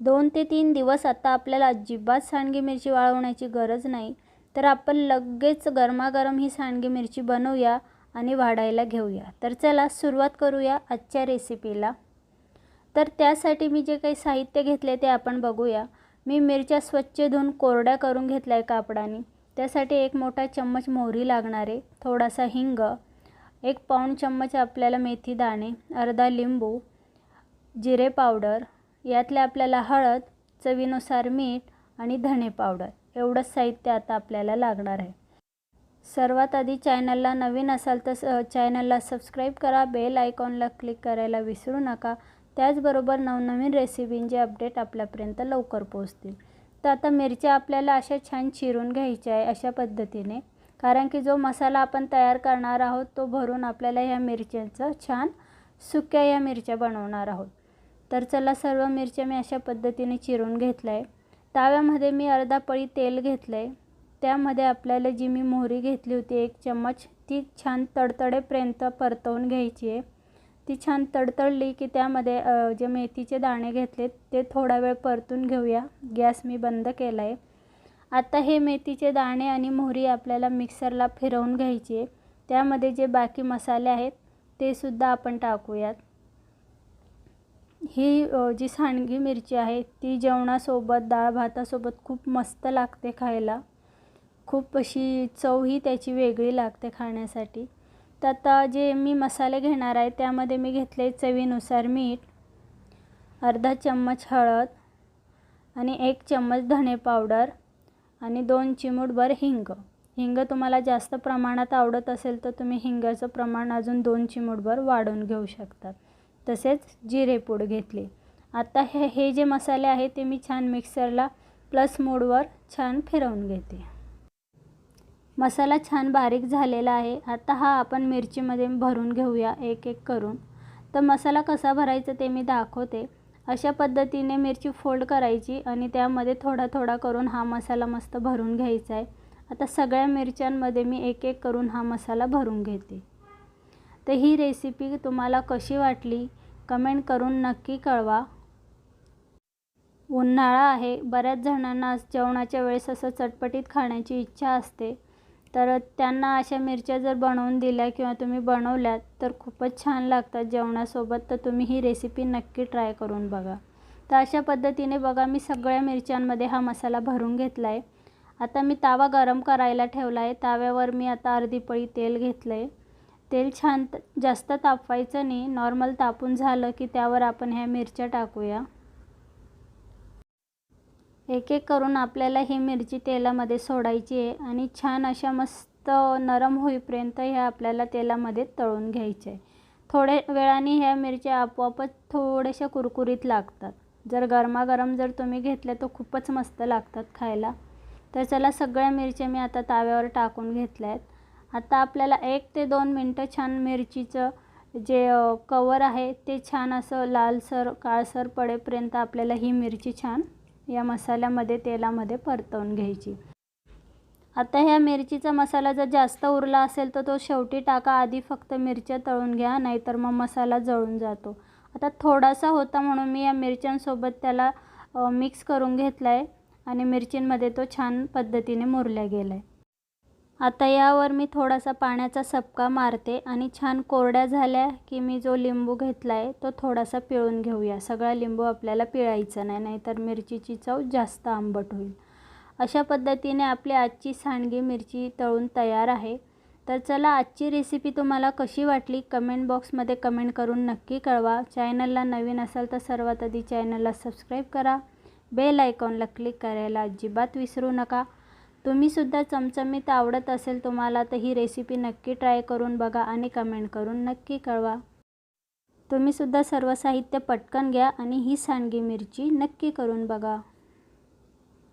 दोन ते तीन दिवस आता आपल्याला अजिबात सांडगी मिरची वाळवण्याची गरज नाही. तर आपण लगेच गरमागरम ही सांडगी मिरची बनवूया आणि वाढायला घेऊया. तर चला सुरुवात करूया आजच्या रेसिपीला. तर त्यासाठी मी जे काही साहित्य घेतले ते आपण बघूया. मी मिरच्या स्वच्छ धुवून कोरड्या करून घेतल्या आहे कापडाने. त्यासाठी एक मोठा चम्मच मोहरी लागणार आहे. थोडासा हिंग एक पाऊण चम्मच आपल्याला मेथी दाणे अर्धा लिंबू जिरे पावडर यातले आपल्याला हळद चवीनुसार मीठ आणि धणे पावडर एवढंच साहित्य आता आपल्याला लागणार आहे. सर्वात आधी चॅनलला नवीन असाल तर चॅनलला सबस्क्राईब करा बेल आयकॉनला क्लिक करायला विसरू नका. त्याचबरोबर नवनवीन रेसिपींचे अपडेट आपल्यापर्यंत लवकर पोहोचतील. तर आता मिरच्या आपल्याला अशा छान चिरून घ्यायच्या आहे अशा पद्धतीने. कारण की जो मसाला आपण तयार करणार आहोत तो भरून आपल्याला ह्या मिरच्यांचं छान सुक्या या मिरच्या बनवणार आहोत. तर चला सर्व मिरच्या मी अशा पद्धतीने चिरून घेतलं आहे ताव्यामध्ये मी अर्धा पळी तेल घेतलं आहे त्यामध्ये आपल्याला जी मी मोहरी घेतली होती एक चम्मच ती छान तडतडेपर्यंत परतवून घ्यायची आहे. ती छान तडतडली की त्यामध्ये जे मेथीचे दाणे घेतलेत ते थोडा वेळ परतून घेऊया. गॅस मी बंद केला आहे आता हे मेथीचे दाणे आणि मोहरी आपल्याला मिक्सरला फिरवून घ्यायची आहे. त्यामध्ये जे बाकी मसाले आहेत ते सुद्धा आपण टाकूयात. ही जी सांडगी मिरची आहे ती जेवणासोबत डाळ भातासोबत खूप मस्त लागते खायला. खूप अशी चवही त्याची वेगळी लागते खाण्यासाठी. तर आता जे मी मसाले घेणार आहे त्यामध्ये मी घेतले चवीनुसार मीठ अर्धा चम्मच हळद आणि एक चम्मच धणे पावडर आणि दोन चिमूटभर हिंग. हिंग तुम्हाला जास्त प्रमाणात आवडत असेल तर तुम्ही हिंगाचं प्रमाण अजून दोन चिमूटभर वाढवून घेऊ शकतात तसेच जिरेपूड घेतले. आता हे हे जे मसाले आहेत ते मी छान मिक्सरला प्लस मोडवर छान फिरवून घेते. मसाला छान बारीक झालेला आहे. आता हा आपण मिरचीमध्ये भरून घेऊया एक एक करून. तर मसाला कसा भरायचा ते मी दाखवते. अशा पद्धतीने मिरची फोल्ड करायची आणि त्यामध्ये थोडा थोडा करून हा मसाला मस्त भरून घ्यायचा आहे. आता सगळ्या मिरच्यांमध्ये मी एक एक करून हा मसाला भरून घेते. तर ही रेसिपी तुम्हाला कशी वाटली कमेंट करून नक्की कळवा. उन्हाळा आहे बऱ्याच जणांना जेवणाच्या वेळेस असं चटपटीत खाण्याची इच्छा असते. तर त्यांना अशा मिरच्या जर बनवून दिल्या किंवा तुम्ही बनवल्यात तर खूपच छान लागतात जेवणासोबत. तर तुम्ही ही रेसिपी नक्की ट्राय करून बघा. तर अशा पद्धतीने बघा मी सगळ्या मिरच्यांमध्ये हा मसाला भरून घेतला आहे आता मी तावा गरम करायला ठेवला आहे ताव्यावर मी आता अर्धी पळी तेल घेतलं आहे तेल छान जास्त तापवायचं नाही. नॉर्मल तापून झालं की त्यावर आपण ह्या मिरच्या टाकूया. एक एक करून आपल्याला ही मिरची तेलामध्ये सोडायची आहे आणि छान अशा मस्त नरम होईपर्यंत ह्या आपल्याला तेलामध्ये तळून घ्यायचे आहे. थोड्या वेळाने ह्या मिरच्या आपोआपच थोड्याशा कुरकुरीत लागतात. जर गरमागरम जर तुम्ही घेतल्या तर खूपच मस्त लागतात खायला. तर चला सगळ्या मिरच्या मी आता ताव्यावर टाकून घेतल्या आहेत. आता आपल्याला एक ते दोन मिनटं छान मिरचीचं जे कवर आहे ते छान असं लालसर काळसर पडेपर्यंत आपल्याला ही मिरची छान या मसाल्यामध्ये तेलामध्ये परतवून घ्यायची. आता ह्या मिरचीचा मसाला जर जास्त उरला असेल तर तो शेवटी टाका आधी फक्त मिरच्या तळून घ्या नाहीतर मग मसाला जळून जातो. आता थोडासा होता म्हणून मी या मिरच्यांसोबत त्याला मिक्स करून घेतला आहे आणि मिरचींमध्ये तो छान पद्धतीने मुरल्या गेला आहे आता यावर मी थोडासा पाण्याचा सपका मारते आणि छान कोरड्या झाल्या की मी जो लिंबू घेतला आहे तो थोडासा पिळून घेऊया. सगळा लिंबू आपल्याला पिळायचा नाही नाहीतर मिरचीची चव जास्त आंबट होईल. अशा पद्धतीने आपली आजची सांडगी मिरची तळून तयार आहे. तर चला आजची रेसिपी तुम्हाला कशी वाटली कमेंट बॉक्समध्ये कमेंट करून नक्की कळवा. चॅनलला नवीन असाल तर सर्वात आधी चॅनलला सबस्क्राईब करा. बेल आयकॉनला क्लिक करायला अजिबात विसरू नका. तुम्हीसुद्धा चमचमीत आवडत असेल तुम्हाला तर ही रेसिपी नक्की ट्राय करून बघा आणि कमेंट करून नक्की कळवा. तुम्हीसुद्धा सर्व साहित्य पटकन घ्या आणि ही सांडगी मिरची नक्की करून बघा.